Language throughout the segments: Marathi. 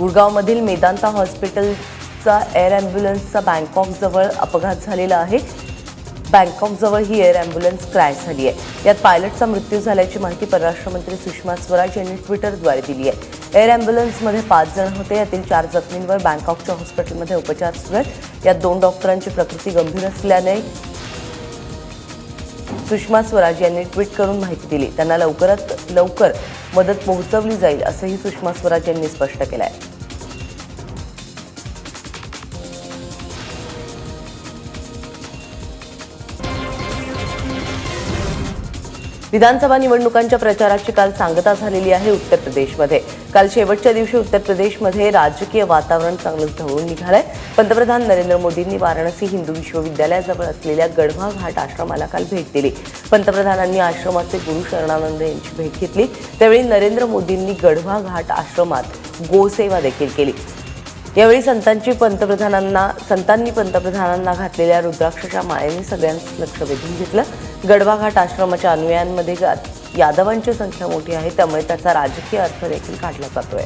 गुडगावमधील मेदांता हॉस्पिटलचा एअर ॲम्ब्युलन्सचा बँकॉकजवळ अपघात झालेला आहे. बँकॉकजवळ ही एअर ॲम्ब्युलन्स क्रॅश झाली आहे. यात पायलटचा मृत्यू झाल्याची माहिती परराष्ट्र मंत्री सुषमा स्वराज यांनी ट्विटरद्वारे दिली आहे. एअर ॲम्ब्युलन्समध्ये पाच जण होते. यातील चार जखमींवर बँकॉकच्या हॉस्पिटलमध्ये उपचार सुरू आहेत. यात दोन डॉक्टरांची प्रकृती गंभीर असल्याने सुषमा स्वराज यांनी ट्विट करून माहिती दिली. त्यांना लवकरात लवकर मदत पोहोचवली जाईल असंही सुषमा स्वराज यांनी स्पष्ट केलं आहे विधानसभा निवडणुकांच्या प्रचाराची काल सांगता झालेली आहे उत्तर प्रदेशमध्ये काल शेवटच्या दिवशी उत्तर प्रदेशमध्ये राजकीय वातावरण चांगलंच ढवळून निघालंय. पंतप्रधान नरेंद्र मोदींनी वाराणसी हिंदू विश्वविद्यालयाजवळ असलेल्या गढवा घाट आश्रमाला काल भेट दिली. पंतप्रधानांनी आश्रमाचे गुरु शरणानंद यांची भेट घेतली. त्यावेळी नरेंद्र मोदींनी गढवा घाट आश्रमात गोसेवा देखील केली. यावेळी संतांची पंतप्रधानांना संतांनी पंतप्रधानांना घातलेल्या रुद्राक्षच्या माळेने सगळ्यांचं लक्ष वेधून घेतलं. गडवाघाट आश्रमाच्या अनुयायांमध्ये यादवांची संख्या मोठी आहे. त्यामुळे त्याचा राजकीय अर्थ देखील काढला जातोय.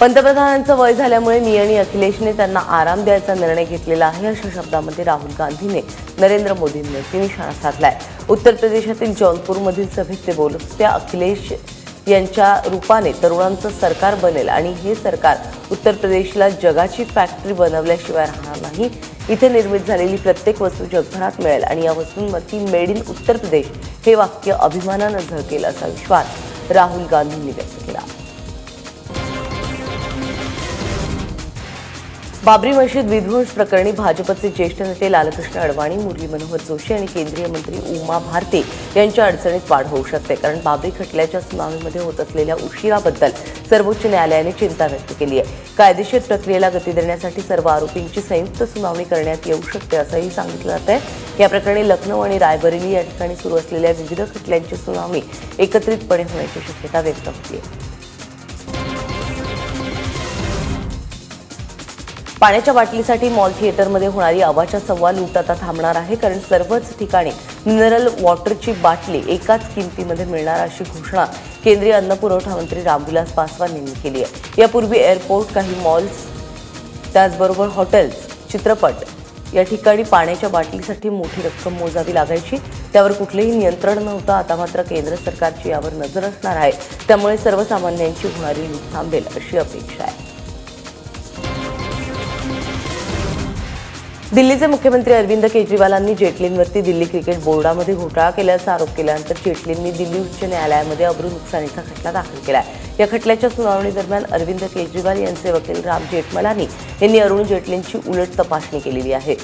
पंतप्रधानांचं वय झाल्यामुळे मी आणि अखिलेशने त्यांना आराम द्यायचा निर्णय घेतलेला आहे अशा शब्दामध्ये राहुल गांधीने नरेंद्र मोदींवरती निशाणा साधलाय. उत्तर प्रदेशातील जौनपूरमधील सभेत ते बोलत त्या अखिलेश यांच्या रूपाने तरुणांचं सरकार बनेल आणि हे सरकार उत्तर प्रदेशला जगाची फॅक्टरी बनवल्याशिवाय राहणार नाही इथे निर्मित झालेली प्रत्येक वस्तू जगभरात मिळेल आणि या वस्तूंवरती मेड इन उत्तर प्रदेश हे वाक्य अभिमानानं झळकेल असा विश्वास राहुल गांधींनी व्यक्त बाबरी मशीद विध्वंस प्रकरणी भाजपचे ज्येष्ठ नेते लालकृष्ण अडवाणी मुरली मनोहर जोशी आणि केंद्रीय मंत्री उमा भारती यांच्या अडचणीत वाढ होऊ शकते. कारण बाबरी खटल्याच्या सुनावणीमध्ये होत असलेल्या उशिराबद्दल सर्वोच्च न्यायालयाने चिंता व्यक्त केली आहे. कायदेशीर प्रक्रियेला गती देण्यासाठी सर्व आरोपींची संयुक्त सुनावणी करण्यात येऊ शकते असंही सांगितलं जात आहे. या प्रकरणी लखनौ आणि रायबरेली या ठिकाणी सुरू असलेल्या विविध खटल्यांची सुनावणी एकत्रितपणे होण्याची शक्यता व्यक्त होती पाण्याच्या बाटलीसाठी मॉल थिएटरमध्ये होणारी आवाच्या सव्वा लूट आता थांबणार आहे कारण सर्वच ठिकाणी मिनरल वॉटरची बाटली एकाच किमतीमध्ये मिळणार अशी घोषणा केंद्रीय अन्न पुरवठा मंत्री रामविलास पासवान यांनी केली आहे. यापूर्वी एअरपोर्ट काही मॉल्स त्याचबरोबर हॉटेल्स चित्रपट या ठिकाणी पाण्याच्या बाटलीसाठी मोठी रक्कम मोजावी लागायची. त्यावर कुठलेही नियंत्रण नव्हतं. आता मात्र केंद्र सरकारची यावर नजर असणार आहे. त्यामुळे सर्वसामान्यांची होणारी लूट थांबेल अशी अपेक्षा आहे. दिल्लीचे मुख्यमंत्री अरविंद केजरीवालांनी जेटलींवरती दिल्ली क्रिकेट बोर्डामध्ये घोटाळा केल्याचा आरोप केल्यानंतर जेटलींनी दिल्ली उच्च न्यायालयामध्ये अब्रू नुकसानीचा खटला दाखल केलाय या खटल्याच्या सुनावणी दरम्यान अरविंद केजरीवाल यांचे वकील राम जेठमलानी यांनी अरुण जेटलींची उलट तपासणी केलेली आहे.